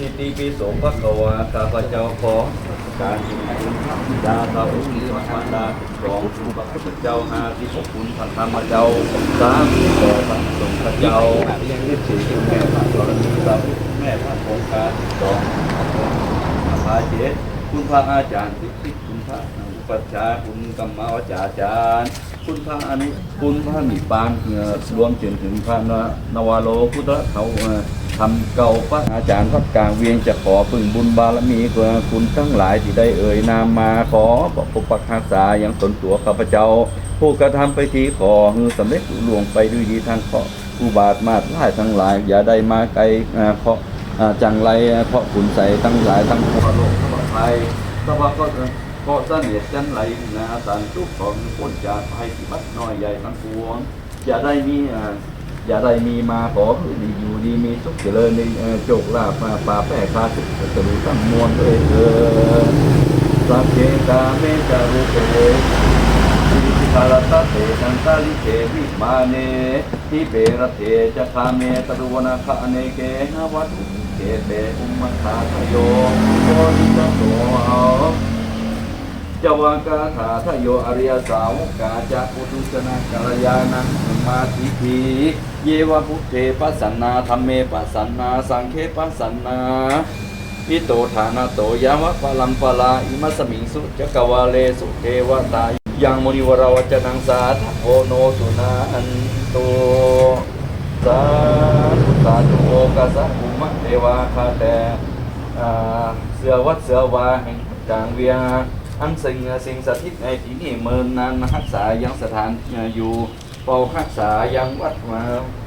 อิติปิโสภะคะวาข้าพเจ้าขอการที่ให้ดาตาอุลิมารดาสองคุณพระพุทธเจ้าห้าที่พระคุณพระธรรมเจ้าสามที่แด่พระสงฆ์เจ้าที่สี่ที่แม่พระกรณีสามแม่พระองค์การสองอาภาเจตคุณพระอาจารย์ทิพย์คุณพระอุปัชฌาย์คุณกรรมวจาจารย์คุณพระอนุคุณพระนิปานเอ่อรวมจนถึงพระนวโลพุทธเขา เอ่อทำเก่าพระอาจารย์วัดกลางเวียงจะขอพึ่งบุญบารมีเพื่อคุณทั้งหลายที่ได้เอ่ยนามมาขอปกปักรักษาอย่างตนตัวข้าพเจ้า ผู้กระทำไปทีขอฮือสำเร็จลุล่วงไปด้วยดีทางเคาะผู้บาดมาดไล่ทั้งหลาย อย่าได้มาไกลเพราะอ่าจังไรเพราะขุนใสทั้งหลายทั้งปวงโลกทั้งภัยสวัสดิ์ก็ก็เสนียดจันไหลนาสันทุกของคนจากภัยที่บัดน้อยใหญ่ทั้งปวงอย่าได้มี อ่าอย่าได้มีมาขอดีอยู่ดีมีสุขเจริญในโจกลาภมาป่าแป้คาสุขจะรู้ตั้งมวลด้วยเถิดสัพเพกาเมจารุเตสิคารตเตสันตาลิเกวิมาเนทิเปรเทจะคาเมตรุวนาคาเนเกนวัตุเกเปอุมมัคาโยโกนิจโต จวากาถาทโยอริยสาวกาจะปุถุชนะกัลยาณังสมาธิทีเยวะพุทเทปัสสนนาธรรมเมปัสสนนาสังเคปัสสนนาอิโตฐานะโตยามะปะลัมปะลาอิมัสมิงสุจักวาเลสุเทวตายังมุนิวราวจนังสาทโพโนสุนาอันโตสาธุสาธุโอกาสะอุมะเทวาคาแต่เสือวัดเสือวาแห่งกลางเวีย อันสิ่งสิ่งสถิตในที่นี้เมินนานรักษายังสถานอยู่เฝ้ารักษายังวัดมา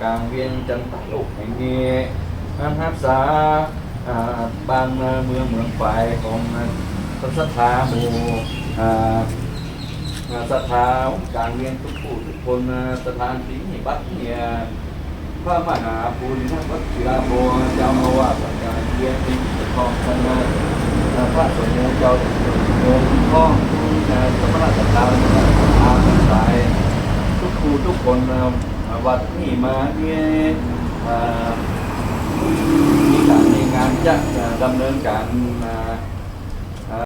กลางเวียงจันทลุกแห่งนี้อันรักษาอ่าบ้างเมืองเมืองฝ่ายของสถาหมู่อ่าอ่าสถากางเวียงทุกผู้ทุกคนสถานที่นี้บัดเนี่ยพระมหาปุณณวัชิราโมเจ้าอาวาสการเยียนที่ทองชนะ พระสงฆ์เจ้าโยมพ่องสมณะสัตตาอาทั้งหลายทุกครูทุกคนวัดนี่มาเนี่ยมีการในงานจะดำเนินการ